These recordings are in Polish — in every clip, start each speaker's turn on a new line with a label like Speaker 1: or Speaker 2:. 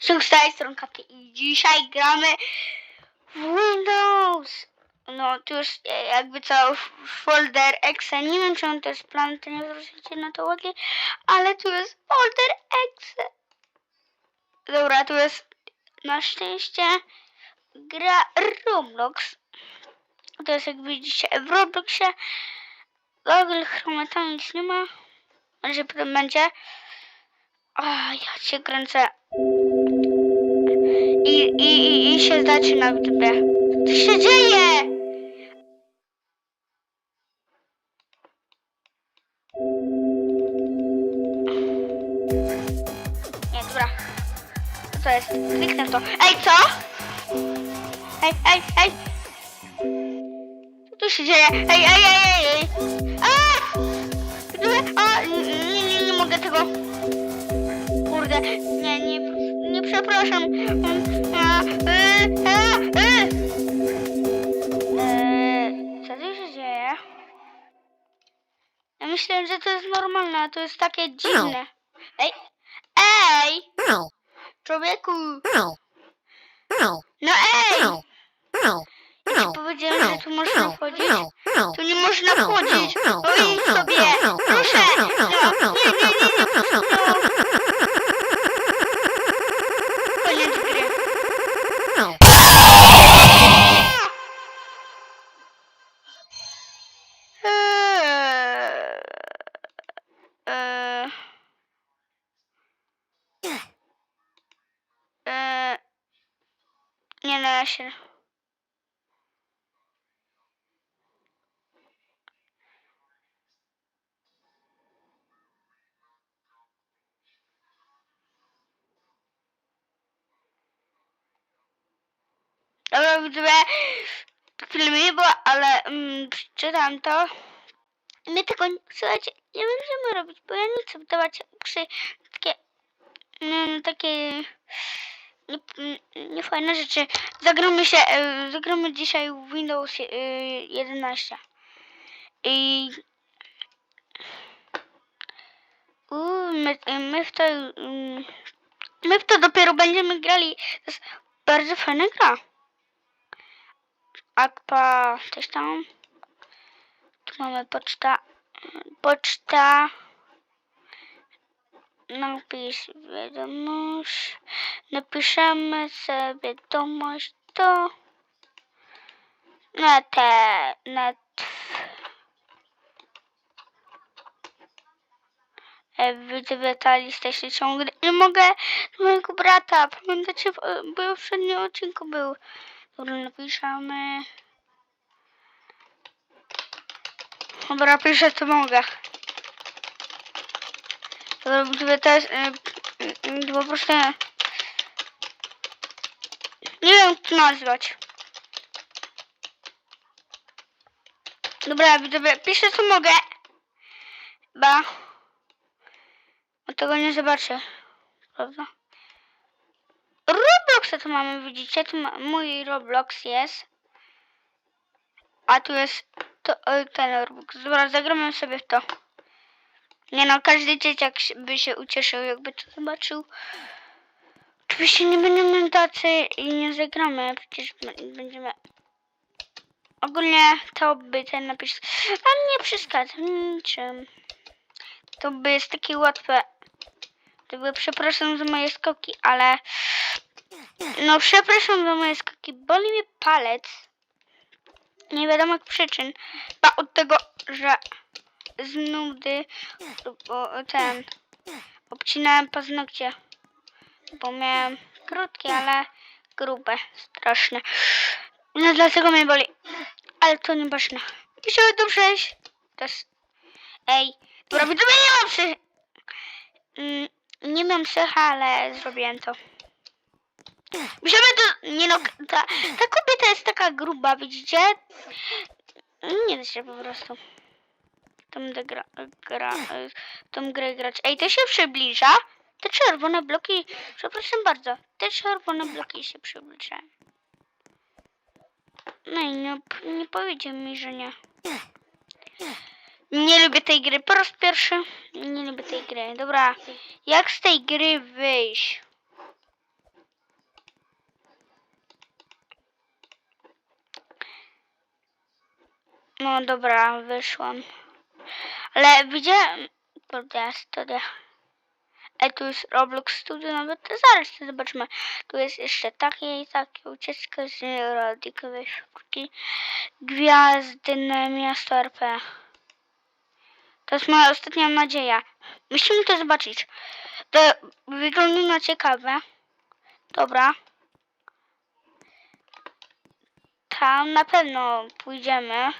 Speaker 1: Cześć, z tej strony i dzisiaj gramy w Windows. No, tu już e, jakby co folder exe. Nie wiem, czy on to jest plan, to nie zwrócicie na to uwagi, ale tu jest folder exe. Dobra, tu jest na szczęście gra Roblox. To jest jak widzicie w Robloxie. Google Chrome tam nic nie ma. Że potem będzie. A ja cię kręcę. I, i, i, się zaczyna w dupie. Co się dzieje? Nie, dobra. Co jest? Kliknę to. Ej, co? Ej, ej, ej. Co tu się dzieje? Ej, ej, ej, ej. A! Nie, nie, nie, nie mogę tego. Kurde, e. Eee, Co tu się dzieje? Ja myślałem, że to jest normalne, a to jest takie dziwne. Ej, ej,
Speaker 2: Ow,
Speaker 1: człowieku,
Speaker 2: ow, ow,
Speaker 1: no ej!
Speaker 2: ow,
Speaker 1: Ci
Speaker 2: ow,
Speaker 1: powiedziałem, że tu można
Speaker 2: ow.
Speaker 1: Tu nie można wchodzić. No idź sobie. Proszę. Się. Dobra, widzowie, nie było, ale mm, przeczytam to. My tego, słuchajcie, nie będziemy robić, bo ja nie chcę wydawać przy takie, mm, takie nie, niefajne rzeczy. Zagramy się, e, zagramy dzisiaj w Windows e, 11. I Uuu, my, my w to mm, my w to dopiero będziemy grali. To jest bardzo fajna gra. Akpa też tam. Tu mamy poczta. Poczta. Napisz wiadomość. Napiszemy sobie wiadomość do na te na E, Widzę, ta lista się ciągnie. Nie mogę do mojego brata. Pamiętacie, bo w poprzednim odcinku był. Dobra, napiszemy. Dobra, piszę co mogę. To jest... e, e, po prostu... Nie wiem, to nazwać. Dobra, widzowie, piszę co mogę. Ba. Bo tego nie zobaczę. Prawda? Robloxa tu mamy, widzicie? Tu ma, mój Roblox jest. A tu jest to, o, ten Roblox. Dobra, zagramy sobie w to. Nie no, każdy dzieciak by się ucieszył, jakby to zobaczył. Oczywiście nie będziemy tacy i nie zagramy, przecież będziemy... Ogólnie to by ten napis... A nie przeszkadza niczym. To by jest takie łatwe. To by przepraszam za moje skoki, ale... No przepraszam za moje skoki, boli mnie palec. Nie wiadomo jak przyczyn. Chyba od tego, że z nudy bo ten obcinałem paznokcie. Bo miałem krótkie, ale grube, straszne. No dlatego mnie boli. Ale to nieważne. Musiałem tu przejść. To jest... Ej, dobra, widzowie, nie mam psy. Mm, Nie mam psycha, ale zrobiłem to. Musimy to... Nie no, ta, ta kobieta jest taka gruba, widzicie? Nie da się po prostu tą, gra, gra, e, tą grę grać. Ej, to się przybliża. Te czerwone bloki, przepraszam bardzo, te czerwone bloki się przybliżają. No i nie, nie powiedział mi, że nie. Nie lubię tej gry po raz pierwszy. Nie lubię tej gry. Dobra, jak z tej gry wyjść? No dobra, wyszłam. Ale widziałem... Kurde, studia. Ej, tu jest Roblox Studio, nawet to zaraz to zobaczymy. Tu jest jeszcze takie i takie ucieczka z radikowej szybki. Gwiazdy na miasto RP. To jest moja ostatnia nadzieja. Musimy to zobaczyć. To wygląda na ciekawe. Dobra. Tam na pewno pójdziemy.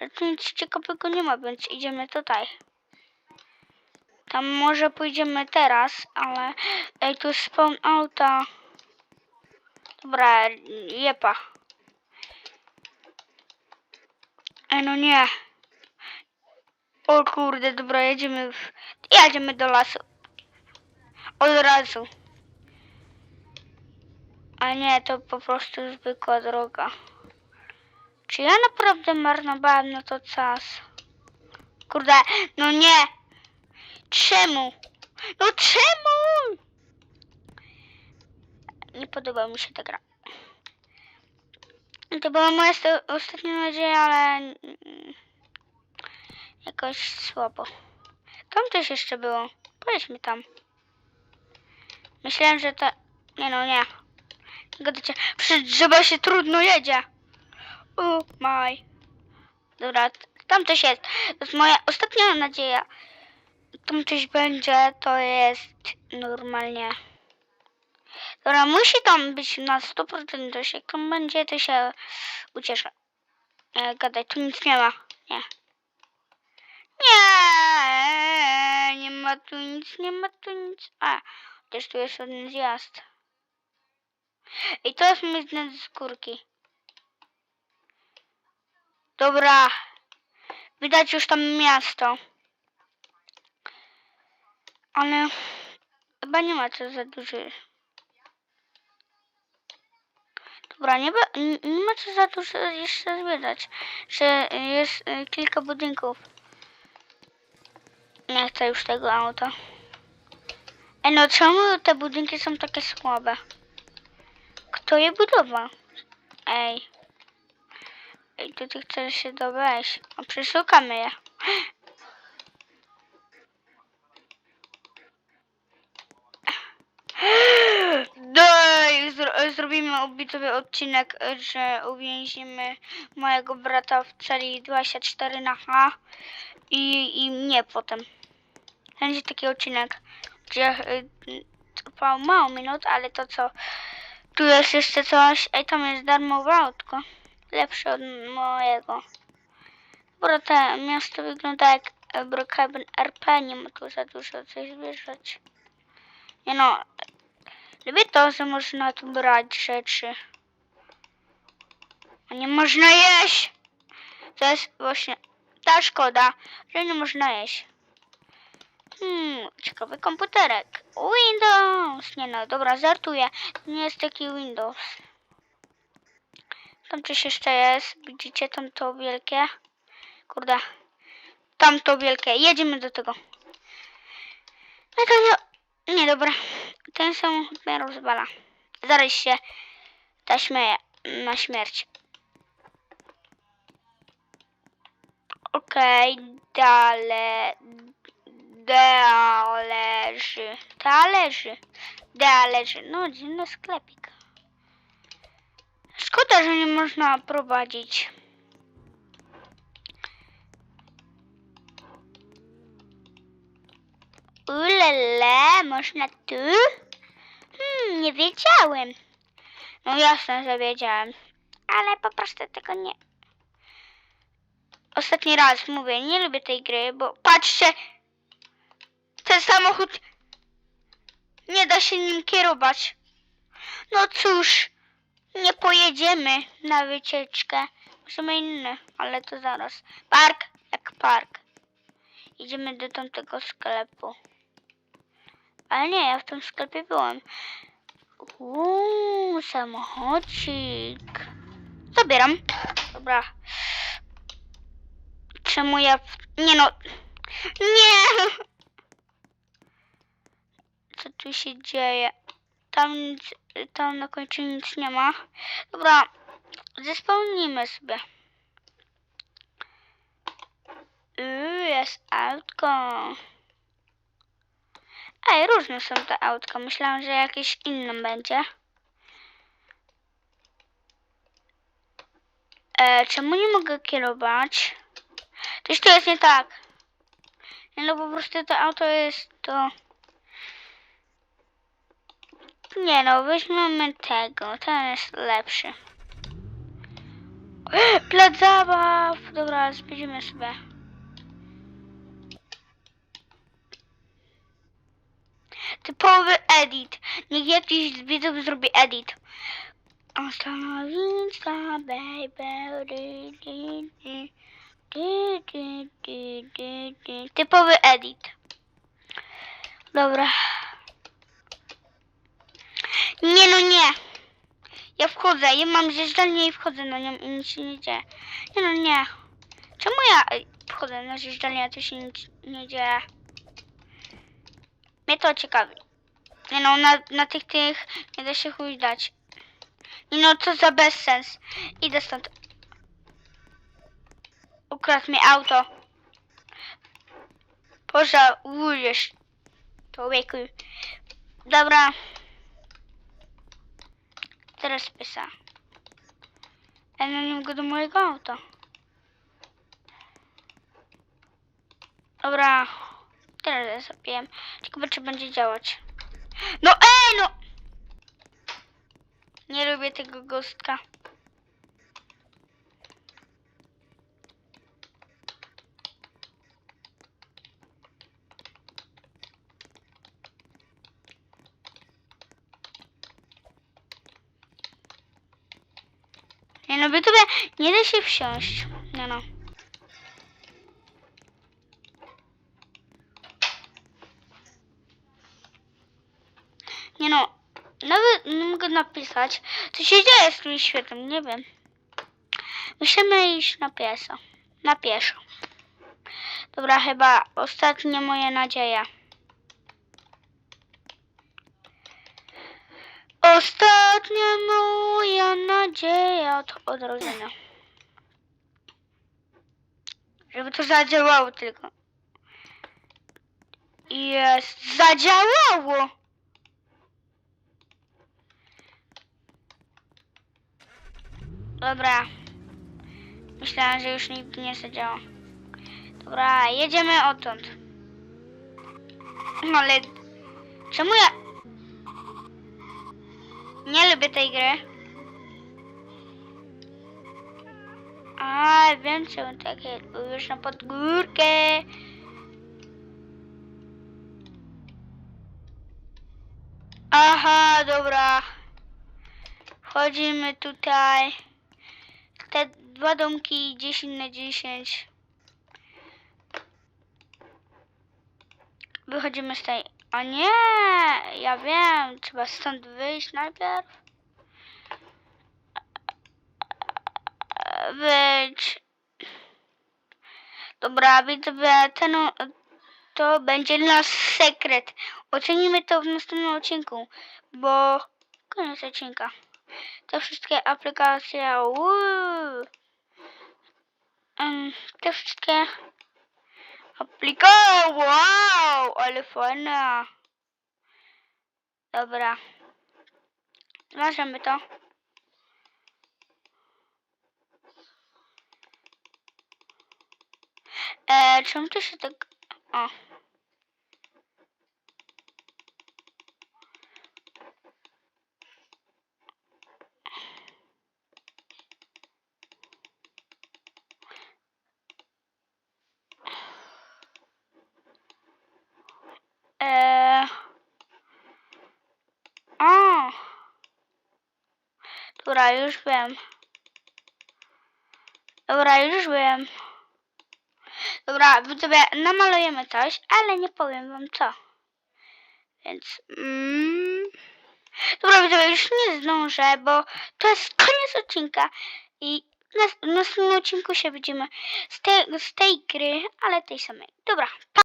Speaker 1: Ale nic ciekawego nie ma, więc idziemy tutaj. Tam może pójdziemy teraz, ale... Ej, tu spawn auta. Dobra, jepa. Ej, no nie. O kurde, dobra, jedziemy w... Jedziemy do lasu. Od razu. A nie, to po prostu zwykła droga. Czy ja naprawdę marnowałem na to czas? Kurde, no nie! Czemu? No czemu? Nie podoba mi się ta gra. To była moja ostatnia nadzieja, ale jakoś słabo. Tam też jeszcze było. Pojedźmy tam. Myślałem, że to... Nie no, nie. Przecież drzewa się trudno jedzie. Oh my. Dobra, tam coś jest. To jest moja ostatnia nadzieja. Tam coś będzie, to jest normalnie. Dobra, musi tam być na 100%, to się jak tam będzie, to się ucieszę. E, gadaj, tu nic nie ma. Nie. Nie, nie ma tu nic, nie ma tu nic. A, też tu jest jeden zjazd. I to jest mój z górki. Dobra. Widać już tam miasto. Ale chyba nie ma co za dużo. Dobra, nie, nie ma co za dużo jeszcze zwiedzać. Że jest y, kilka budynków. Nie chcę już tego auta. Ej, no czemu te budynki są takie słabe? Kto je budował? Ej. Ej, tu ty chcesz się dowieść. A przeszukamy je. Daj! Zro zrobimy obitowy odcinek, że uwięzimy mojego brata w celi 24 na H i, i mnie potem. Będzie taki odcinek, gdzie y, trwał mało minut, ale to co? Tu jest jeszcze coś. Ej, tam jest darmowe autko. Lepsze od mojego. Dobra, to miasto wygląda jak Brookhaven RP. Nie ma tu za dużo coś zwierzać. Nie no. Lubię to, że można tu brać rzeczy. A nie można jeść. To jest właśnie ta szkoda, że nie można jeść. Hmm, ciekawy komputerek. Windows! Nie no, dobra, żartuję. Nie jest taki Windows. Tam coś jeszcze jest. Widzicie tam to wielkie? Kurde. Tam to wielkie. Jedziemy do tego. No to nie, nie dobra. Ten samochód mnie rozwala. Zaraz się zaśmieję na śmierć. Okej, dalej. Dależy. Talerzy. Dależy. No, dziwny sklepik. Szkoda, że nie można prowadzić. Ulele, można tu? Hmm, nie wiedziałem. No jasne, że wiedziałem. Ale po prostu tego nie... Ostatni raz mówię, nie lubię tej gry, bo patrzcie, ten samochód nie da się nim kierować. No cóż, nie pojedziemy na wycieczkę. Musimy inny, ale to zaraz. Park jak park. Idziemy do tamtego sklepu. Ale nie, ja w tym sklepie byłem. Uuu, samochodzik. Zabieram. Dobra. Czemu ja... Nie no. Nie! Co tu się dzieje? Tam, nic- tam na końcu nic nie ma. Dobra, zespełnimy sobie. Yy, jest autko. Ej, różne są te autka. Myślałam, że jakieś inne będzie. E, czemu nie mogę kierować? Coś tu jest nie tak. Nie, no po prostu to auto jest to... Nie no, weźmiemy tego. Ten jest lepszy. Plac zabaw! Dobra, zwiedzimy sobie. Typowy edit. Niech jakiś z widzów zrobi edit. Ostana Insta, baby. Typowy edit. Dobra. Nie no nie. Ja wchodzę, ja mam zjeżdżalnię i wchodzę na nią i nic się nie dzieje. Nie no nie. Czemu ja wchodzę na zjeżdżalnię, a tu się nic nie dzieje? Mnie to ciekawi. Nie no, na, na tych tych nie da się chuj dać. Nie no, co za bezsens. Idę stąd. Ukradł mi auto. Pożałujesz. Człowieku. Dobra. Teraz pysa. Ja na nim go do mojego auta. Dobra. Teraz ja zapiłem. Ciekawe czy będzie działać. No ej no! Nie lubię tego gostka. Nie no, by tobie nie da się wsiąść. No no. Nie no, nawet nie mogę napisać, co się dzieje z tym światem, nie wiem. Musimy iść na pieszo. Na pieszo. Dobra, chyba ostatnie moje nadzieje. Ostatnia moja nadzieja od odrodzenia. Żeby to zadziałało tylko. Jest, zadziałało! Dobra. Myślałam, że już nigdy nie zadziała. Dobra, jedziemy odtąd. Ale czemu ja nie lubię tej gry? A, wiem czemu tak już na podgórkę. Aha, dobra. Wchodzimy tutaj. Te dwa domki 10 na 10. Wychodzimy z tej. A nie, ja wiem, trzeba stąd wyjść najpierw. Wyjdź. Dobra, widzowie, ten to będzie nasz sekret. Ocenimy to w następnym odcinku, bo koniec odcinka. Te wszystkie aplikacje, uuu. Te wszystkie aplikacje, wow, ale fajna. Dobra. Zważamy to. E, czemu to się tak... E... O! Dobra, już wiem. Dobra, już wiem. Dobra, widzowie, namalujemy coś, ale nie powiem wam co. Więc... Mm, dobra, widzowie, już nie zdążę, bo to jest koniec odcinka. I na następnym odcinku się widzimy z, te, z tej gry, ale tej samej. Dobra, pa!